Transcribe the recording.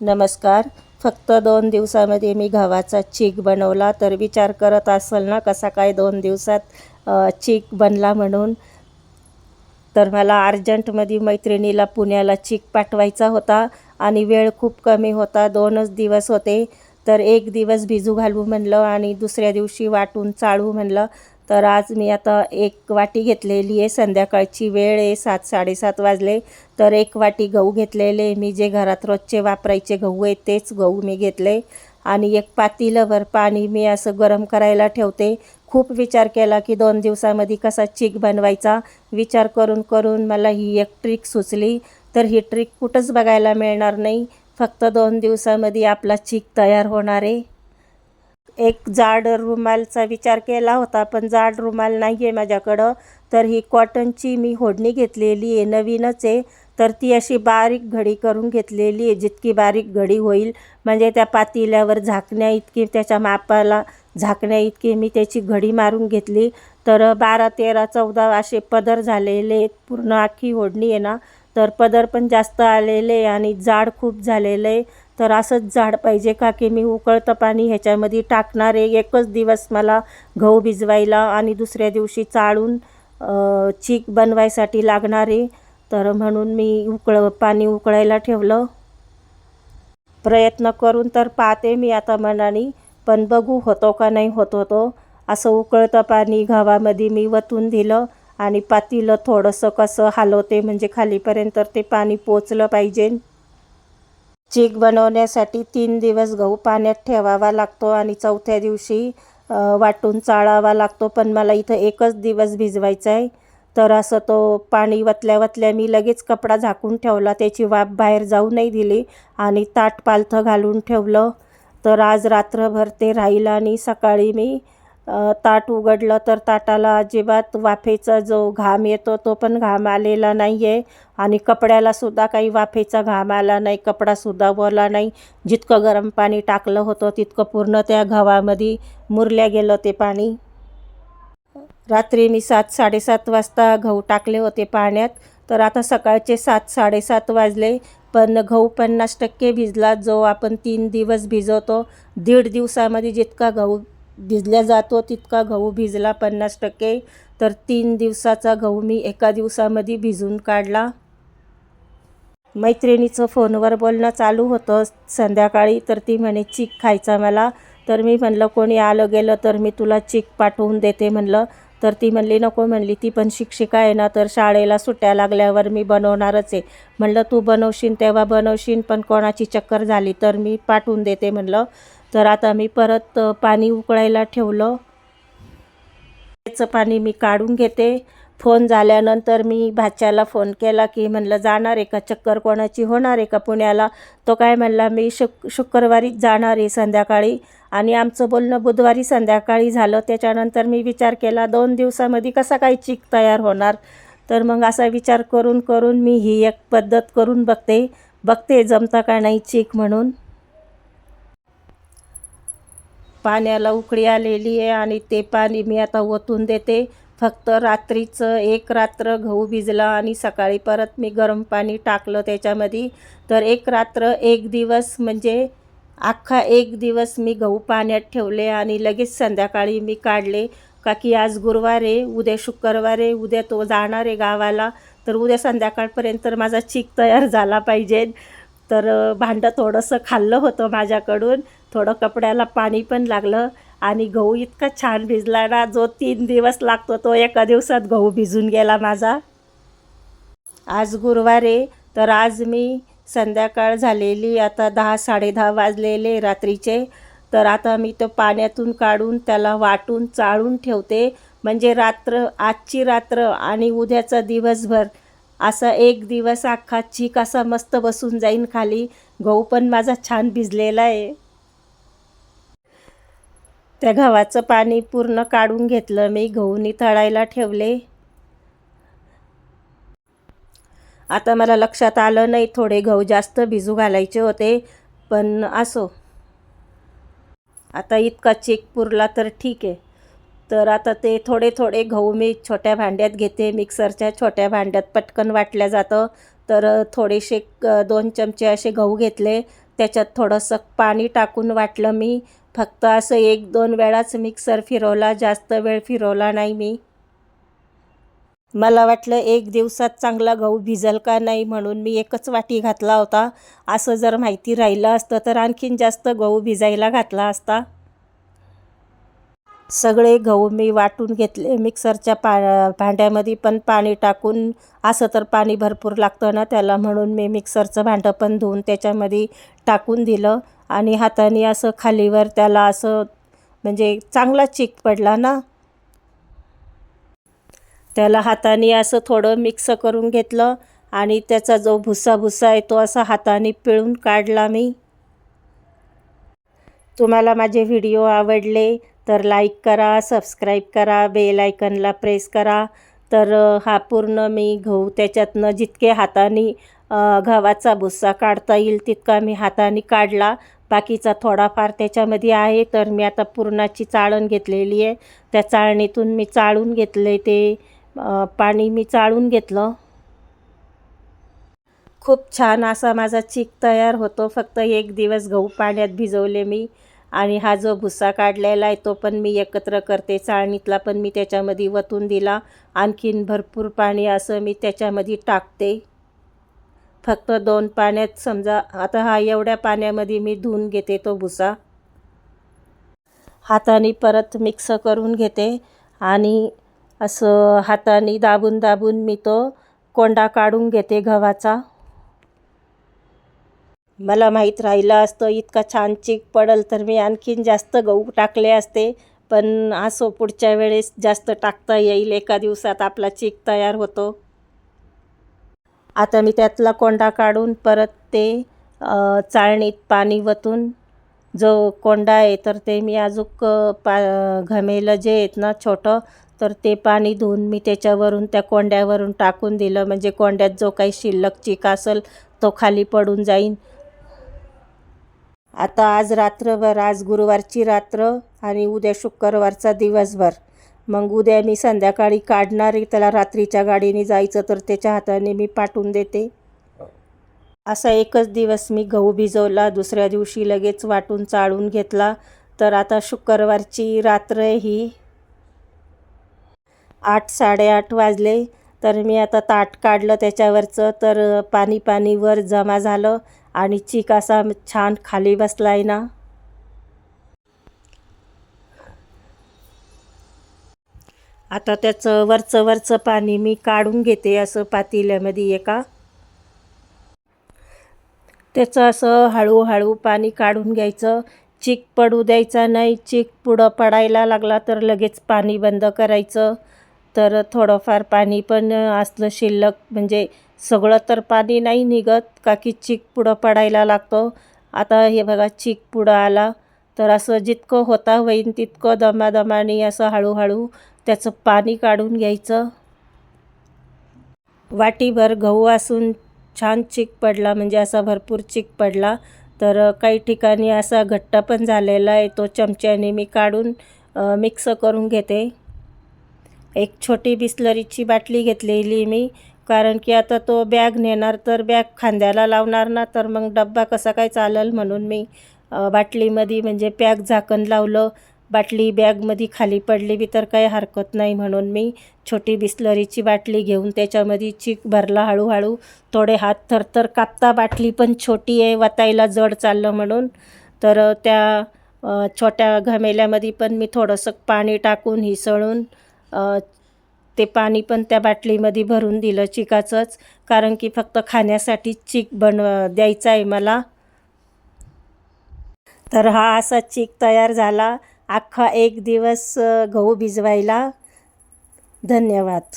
नमस्कार. फक्त दोन दिवसामध्ये मी गव्हाचा चीक बनवला. तर विचार करत असाल ना कसा काय दोन दिवसात चीक बनला म्हणून? तर मला अर्जंटमध्ये मैत्रिणीला पुण्याला चीक पाठवायचा होता आणि वेळ खूप कमी होता. दोनच दिवस होते. तर एक दिवस भिजू घालू म्हणलं आणि दुसऱ्या दिवशी वाटून चाळू म्हणलं. तर आज मी आता एक वाटी घेतलेली आहे. संध्याकाळची वेळ आहे सात साडेसात वाजले. तर एक वाटी गहू घेतलेले मी जे घरात रोजचे वापरायचे गहू आहे तेच गहू मी घेतले. आणि एक पातेलंभर पाणी मी असं गरम करायला ठेवते. खूप विचार केला की दोन दिवसामध्ये कसा चीक बनवायचा. विचार करून करून मला ही एक ट्रिक सुचली. तर ही ट्रिक कुठंच बघायला मिळणार नाही. फक्त दोन दिवसामध्ये आपला चीक तयार होणार आहे. एक जाड रुमालचा विचार केला होता पण जाड रुमाल नाही आहे माझ्याकडं. तर ही कॉटनची मी होडणी घेतलेली आहे नवीनच आहे. तर ती अशी बारीक घडी करून घेतलेली आहे जितकी बारीक घडी होईल. म्हणजे त्या पातेल्यावर झाकण्या इतकी त्याच्या मापाला झाकण्या इतकी मी त्याची घडी मारून घेतली. तर बारा तेरा चौदा असे पदर झालेले आहेत पूर्ण आखी ओढणी आहे ना. तर पदर पण जास्त आलेले आणि जाड खूप झालेले आहे. तर असंच झाड पाहिजे का की मी उकळतं पाणी ह्याच्यामध्ये टाकणार आहे एकच दिवस मला गहू भिजवायला आणि दुसऱ्या दिवशी चाळून चीक बनवायसाठी लागणार. आहे तर म्हणून मी उकळ पाणी उकळायला ठेवलं. प्रयत्न करून तर पाहते मी आता मनाने पण बघू होतो का नाही होत होतो. असं उकळतं पाणी गव्हामध्ये मी वतून दिलं आणि पातीलं थोडंसं कसं हलवते म्हणजे खालीपर्यंत तर ते पाणी पोचलं पाहिजे. चीक बनवण्यासाठी तीन दिवस गहू पाण्यात ठेवावा लागतो आणि चौथ्या दिवशी वाटून चाळावा लागतो. पण मला इथं एकच दिवस भिजवायचा आहे. तर असं तो पाणी वतल्या वतल्या मी लगेच कपडा झाकून ठेवला. त्याची वाफ बाहेर जाऊ नाही दिली आणि ताट पालथं घालून ठेवलं. तर आज रात्रभर ते राहील आणि सकाळी मी ताट उघडलं तर ताटाला अजिबात वाफेचा जो घाम येतो तो पण घाम आलेला नाही आहे आणि कपड्यालासुद्धा काही वाफेचा घाम आला नाही कपडासुद्धा ओला नाही. जितकं गरम पाणी टाकलं होतं तितकं पूर्ण त्या घवामध्ये मुरल्या गेलं ते पाणी. रात्री मी सात साडेसात वाजता गहू टाकले होते पाण्यात. तर आता सकाळचे सात साडेसात वाजले. पण गहू पन्नास टक्के भिजला. जो आपण तीन दिवस भिजवतो दीड दिवसामध्ये जितका गहू भिजल्या जातो तितका गहू भिजला पन्नास टक्के. तर तीन दिवसाचा गहू मी एका दिवसामध्ये भिजून काढला. मैत्रिणीचं फोनवर बोलणं चालू होतं संध्याकाळी तर ती म्हणे चीक खायचा मला. तर मी म्हणलं कोणी आलं गेलं तर मी तुला चीक पाठवून देते. म्हणलं. तर ती म्हणली नको म्हणली ती पण शिक्षिका आहे ना तर शाळेला सुट्ट्या लागल्यावर मी बनवणारच आहे. म्हणलं तू बनवशील तेव्हा बनवशील पण कोणाची चक्कर झाली तर मी पाठवून देते. म्हणलं. तर आता मी परत पाणी उकळायला ठेवलं. त्याचं पाणी मी काढून घेते. फोन झाल्यानंतर मी भाच्याला फोन केला की म्हणलं जाणार आहे का? चक्कर कोणाची होणार आहे का पुण्याला? तो काय म्हणला मी शुक शुक्रवारीच जाणार आहे संध्याकाळी. आणि आमचं बोलणं बुधवारी संध्याकाळी झालं. त्याच्यानंतर मी विचार केला दोन दिवसामध्ये कसा काही चीक तयार होणार? तर मग असा विचार करून करून मी ही एक पद्धत करून बघते. बघते जमता का नाही चीक म्हणून. पाण्याला उकळी आलेली आहे आणि ते पाणी मी आता ओतून देते. फक्त रात्रीचं एक रात्र गहू भिजला आणि सकाळी परत मी गरम पाणी टाकलं त्याच्यामध्ये. तर एक रात्र एक दिवस म्हणजे अख्खा एक दिवस मी गहू पाण्यात ठेवले आणि लगेच संध्याकाळी मी काढले. का की आज गुरुवार आहे उद्या शुक्रवार आहे उद्या तो जाणार आहे गावाला. तर उद्या संध्याकाळपर्यंत तर माझा चीक तयार झाला पाहिजे. तर भांडं थोडंसं खाल्लं होतं माझ्याकडून. थोडं कपड्याला पाणी पण लागलं आणि गहू इतका छान भिजला ना जो तीन दिवस लागतो तो एका दिवसात गहू भिजून गेला माझा. आज गुरुवार आहे तर आज मी संध्याकाळ झालेली आता दहा साडेदहा वाजलेले रात्रीचे. तर आता मी तो पाण्यातून काढून त्याला वाटून चाळून ठेवते. म्हणजे रात्र आजची रात्र आणि उद्याचा दिवसभर असा एक दिवस अख्खा चीक असा मस्त बसून जाईन खाली. गहू पण माझा छान भिजलेला आहे. त्या गव्हाचं पाणी पूर्ण काढून घेतलं. मी गहूनी तळायला ठेवले. आता मला लक्षात आलं नाही थोडे गहू जास्त भिजू घालायचे होते पण असो. आता इतका चेक पुरला तर ठीक आहे. तर आता ते थोडे थोडे गहू मी छोट्या भांड्यात घेते. मिक्सरच्या छोट्या भांड्यात पटकन वाटल्या जातं. तर थोडेसे दोन चमचे असे गहू घेतले. त्याच्यात थोडंसं पाणी टाकून वाटलं मी. फक्त असं एक दोन वेळाच मिक्सर फिरवला जास्त वेळ फिरवला नाही मी. मला वाटलं एक दिवसात चांगला गहू भिजल का नाही म्हणून मी एकच वाटी घातला होता. असं जर माहिती राहिलं असतं तर आणखीन जास्त गहू भिजायला घातला असता. सगळे गहू मी वाटून घेतले मिक्सरच्या पा भांड्यामध्ये पण पाणी टाकून असं तर पाणी भरपूर लागतं ना त्याला म्हणून मी मिक्सरचं भांडं पण धुवून त्याच्यामध्ये टाकून दिलं आणि हाताने असं खालीवर त्याला असं म्हणजे चांगला चिक पडला ना. त्याला हाताने असं थोडं मिक्स करून घेतलं आणि त्याचा जो भुसा भुसा आहे तो असा हाताने पिळून काढला मी. तुम्हाला माझे व्हिडिओ आवडले तर लाईक करा सबस्क्राईब करा बेल आयकनला प्रेस करा. तर हा पूर्ण मी गहू त्याच्यातनं जितके हाताने गव्हाचा भुस्सा काढता येईल तितका मी हाताने काढला. बाकीचा थोडाफार त्याच्यामध्ये आहे तर मी आता पुरणाची चाळण घेतलेली आहे. त्या चाळणीतून मी चाळून घेतले ते पाणी मी चाळून घेतलं. खूप छान असा माझा चीक तयार होतो. फक्त एक दिवस गहू पाण्यात भिजवले मी. आणि हा जो भुस्सा काढलेला आहे तो पण मी एकत्र करते. चाळणीतला पण मी त्याच्यामध्ये वतून दिला. आणखीन भरपूर पाणी असं मी त्याच्यामध्ये टाकते. फक्त दोन पाण्यात समजा आता हा एवढ्या पाण्यामध्ये मी धुवून घेते तो भुसा. हाताने परत मिक्स करून घेते आणि असं हाताने दाबून दाबून मी तो कोंडा काढून घेते गव्हाचा. मला माहीत राहिलं असतं इतका छान चीक पडल तर मी आणखीन जास्त गहू टाकले असते. पण असो पुढच्या वेळेस जास्त टाकता येईल एका दिवसात आपला चीक तयार होतो. आता मी त्यातला कोंडा काढून परत ते चाळणीत पाणी वतून जो कोंडा आहे तर ते मी अजूक पा घमेलं जे आहेत ना छोटं तर ते पाणी धुवून मी त्याच्यावरून त्या कोंड्यावरून टाकून दिलं. म्हणजे कोंड्यात जो काही शिल्लक चीक असेल तो खाली पडून जाईन. आता आज रात्रभर आज गुरुवारची रात्र आणि उद्या शुक्रवारचा दिवसभर. मग उद्या मी संध्याकाळी काढणारी त्याला रात्रीच्या गाडीने जायचं तर त्याच्या हाताने मी पाठवून देते. असा एकच दिवस मी गहू भिजवला दुसऱ्या दिवशी लगेच वाटून चाळून घेतला. तर आता शुक्रवारची रात्र ही आठ साडेआठ वाजले. तर मी आता ताट काढलं त्याच्यावरचं तर पाणी पाणी वर जमा झालं. आणि चीक असा छान खाली बसला आहे ना. आता त्याचं वरचं वरचं पाणी मी काढून घेते असं पातेल्यामध्ये एका. त्याचं असं हळूहळू पाणी काढून घ्यायचं. चीक पडू द्यायचा नाही. चीक पुढं पडायला लागला तर लगेच पाणी बंद करायचं. तर थोडंफार पाणी पण असलं शिल्लक म्हणजे सगळं तर पाणी नाही निघत का की चीक पुढं पडायला लागतो. आता हे बघा चीक पुढं आला तर असं जितकं होता होईन तितकं दमादमाने असं हळूहळू त्याचं पाणी काढून घ्यायचं. वाटीभर गहू असून छान चीक पडला म्हणजे असा भरपूर चीक पडला. तर काही ठिकाणी असा घट्ट पण झालेला आहे तो चमच्याने मी काढून मिक्स करून घेते. एक छोटी बिस्लरीची बाटली घेतलेली मी कारण की आता तो बॅग नेणार तर बॅग खांद्याला लावणार ना तर मग डब्बा कसा काय चालेल म्हणून मी बाटलीमध्ये म्हणजे पॅक झाकण लावलं. बाटली बॅगमध्ये खाली पडली बी तर काही हरकत नाही म्हणून मी छोटी बिस्लरीची बाटली घेऊन त्याच्यामध्ये चीक भरला हळूहळू. थोडे हात थरथर कापता बाटली पण छोटी आहे वतायला जड चाललं म्हणून. तर त्या छोट्या घमेल्यामध्ये पण मी थोडंसं पाणी टाकून हिसळून ते पाणी पण त्या बाटलीमध्ये भरून दिलं चिकाचंच कारण की फक्त खाण्यासाठी चीक बनव द्यायचा आहे मला. तर हा असा चीक तयार झाला. अख्खा एक दिवस गहू भिजवायला. धन्यवाद.